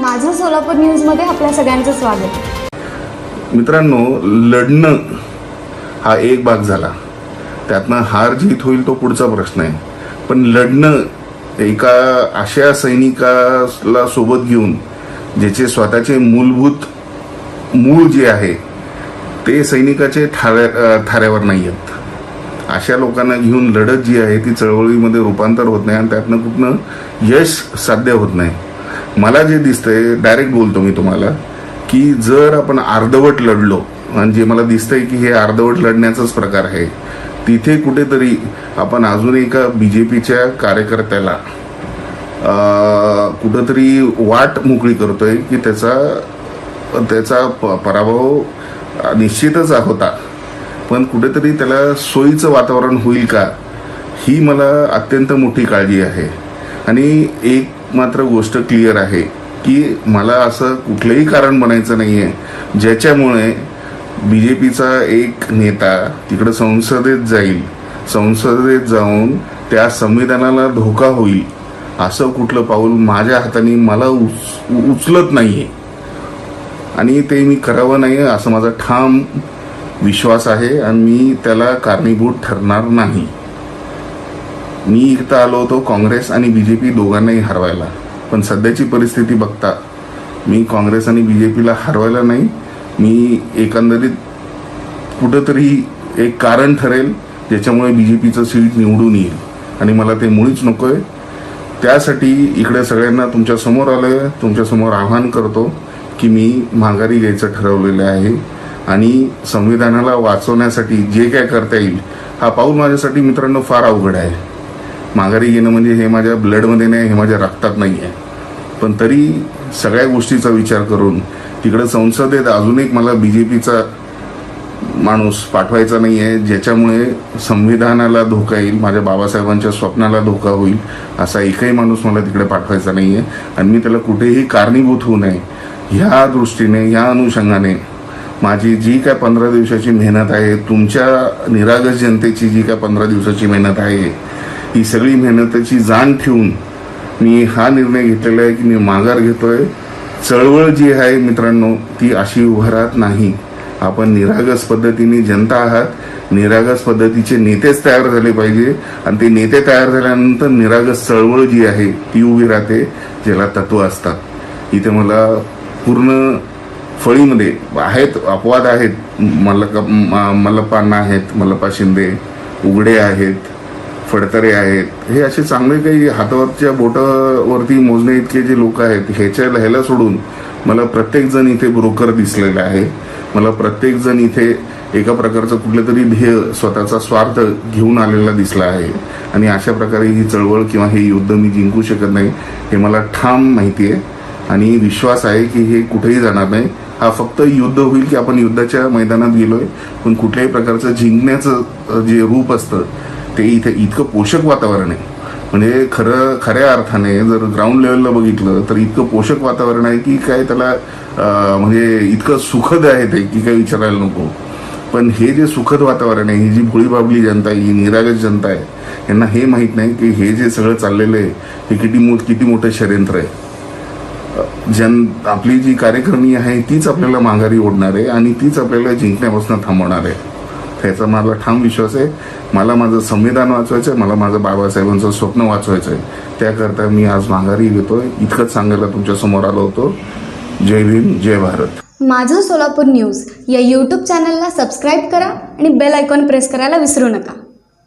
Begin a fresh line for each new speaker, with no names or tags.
माझं सोलापूर न्यूजमध्ये आपल्या सगळ्यांचं स्वागत.
मित्रांनो लढणं हा एक भाग झाला. त्यातनं हार जीत होईल तो पुढचा प्रश्न आहे. पण लढणं एका अशा सैनिकाला सोबत घेऊन ज्याचे स्वतःचे मूलभूत मूळ जे आहे ते सैनिकाचे ठाऱ्या थाऱ्यावर नाही आहेत. अशा लोकांना घेऊन लढत जी आहे ती चळवळीमध्ये रूपांतर होत नाही आणि त्यातनं कुठनं यश साध्य होत नाही. मला जे दिसतंय डायरेक्ट बोलतो मी तुम्हाला की जर आपण अर्धवट लढलो म्हणजे मला दिसतंय की हे अर्धवट लढण्याचाच प्रकार आहे तिथे कुठेतरी आपण अजून एका बी जे पीच्या कार्यकर्त्याला कुठंतरी वाट मोकळी करतोय की त्याचा त्याचा प- पराभव निश्चितच होता. पण कुठेतरी त्याला सोयीचं वातावरण होईल का ही मला अत्यंत मोठी काळजी आहे. आणि एक मात्र गोष्ट क्लिअर आहे की मला असं कुठलंही कारण बनायचं नाही आहे ज्याच्यामुळे बी जे पीचा एक नेता तिकडं संसदेत जाईल संसदेत जाऊन त्या संविधानाला धोका होईल असं कुठलं पाऊल माझ्या हाताने मला उच उचलत नाही आहे आणि ते मी करावं नाही असं माझा ठाम विश्वास आहे आणि मी त्याला कारणीभूत ठरणार नाही. मी इथं आलो होतो काँग्रेस आणि बी जे पी दोघांनाही हरवायला. पण सध्याची परिस्थिती बघता मी काँग्रेस आणि बी जे पीला हरवायला नाही. मी एकंदरीत कुठंतरी एक कारण ठरेल ज्याच्यामुळे बी जे पीचं सीट निवडून येईल. आणि मला ते मुळीच नको आहे त्यासाठी इकडे सगळ्यांना तुमच्यासमोर आलं आहे तुमच्यासमोर आव्हान करतो की मी माघारी घ्यायचं ठरवलेलं आहे. आणि संविधानाला वाचवण्यासाठी जे काय करता येईल हा पाऊल माझ्यासाठी मित्रांनो फार अवघड आहे. माघारी येणं म्हणजे हे माझ्या ब्लडमध्ये नाही हे माझ्या रक्तात नाही आहे पण तरी सगळ्या गोष्टीचा विचार करून तिकडं संसदेत अजून एक मला बी जे पीचा माणूस पाठवायचा नाही आहे ज्याच्यामुळे संविधानाला धोका येईल माझ्या बाबासाहेबांच्या स्वप्नाला धोका होईल असा एकही माणूस मला तिकडे पाठवायचा नाही आहे आणि मी त्याला कुठेही कारणीभूत होऊ नये ह्या दृष्टीने ह्या अनुषंगाने माझी जी काय पंधरा दिवसाची मेहनत आहे तुमच्या निरागस जनतेची जी काय पंधरा दिवसाची मेहनत आहे ही सगळी मेहनतीची जाण ठेवून मी हा निर्णय घेतलेला आहे की मी माघार घेतोय. चळवळ जी आहे मित्रांनो ती अशी उभारत नाही. आपण निरागस पद्धतीने जनता आहात. निरागस पद्धतीचे नेतेच तयार झाले पाहिजे. आणि ते नेते तयार झाल्यानंतर निरागस चळवळ जी आहे ती उभी राहते ज्याला तत्व असतात. इथे मला पूर्ण फळीमध्ये आहेत अपवाद आहेत. मल्लका म- मल्लप्पांना आहेत मल्लप्पा शिंदे उघडे आहेत. फडतरे आहेत. हे असे चांगले काही हातावरच्या बोटावरती मोजणे इतके जे लोक आहेत ह्याच्या ह्याला सोडून मला प्रत्येक जण इथे ब्रोकर दिसलेला आहे. मला प्रत्येक जण इथे एका प्रकारचं कुठलं तरी ध्येय स्वतःचा स्वार्थ घेऊन आलेला दिसला आहे. आणि अशा प्रकारे ही चळवळ किंवा हे युद्ध मी जिंकू शकत नाही हे मला ठाम माहिती आहे. आणि विश्वास आहे की हे कुठेही जाणार नाही. हा फक्त युद्ध होईल की आपण युद्धाच्या मैदानात गेलोय. पण कुठल्याही प्रकारचं जिंकण्याचं जे रूप असतं ते इथे इतकं पोषक वातावरण आहे. म्हणजे खरं खऱ्या अर्थाने जर ग्राउंड लेवलला बघितलं तर इतकं पोषक वातावरण आहे की काय त्याला म्हणजे इतकं सुखद आहे ते की काही विचारायला नको. पण हे जे सुखद वातावरण आहे ही जी भोळी बाबली जनता आहे ही निरागस जनता आहे यांना हे माहीत नाही की हे जे सगळं चाललेलं आहे हे किती मो किती मोठं षडयंत्र आहे. जन आपली जी कार्यकर्मी आहे तीच आपल्याला माघारी ओढणार आहे आणि तीच आपल्याला जिंकण्यापासून थांबवणार आहे. त्याचा मला ठाम विश्वास आहे. मला माझं संविधान वाचवायचं आहे मला माझं बाबासाहेबांचं स्वप्न वाचवायचं आहे त्याकरता मी आज माघारी घेतो इतकंच सांगायला तुमच्यासमोर आलो होतो. जय भीम जय भारत.
माझं सोलापूर न्यूज या यूट्यूब चॅनलला सबस्क्राईब करा आणि बेल आयकॉन प्रेस करायला विसरू नका.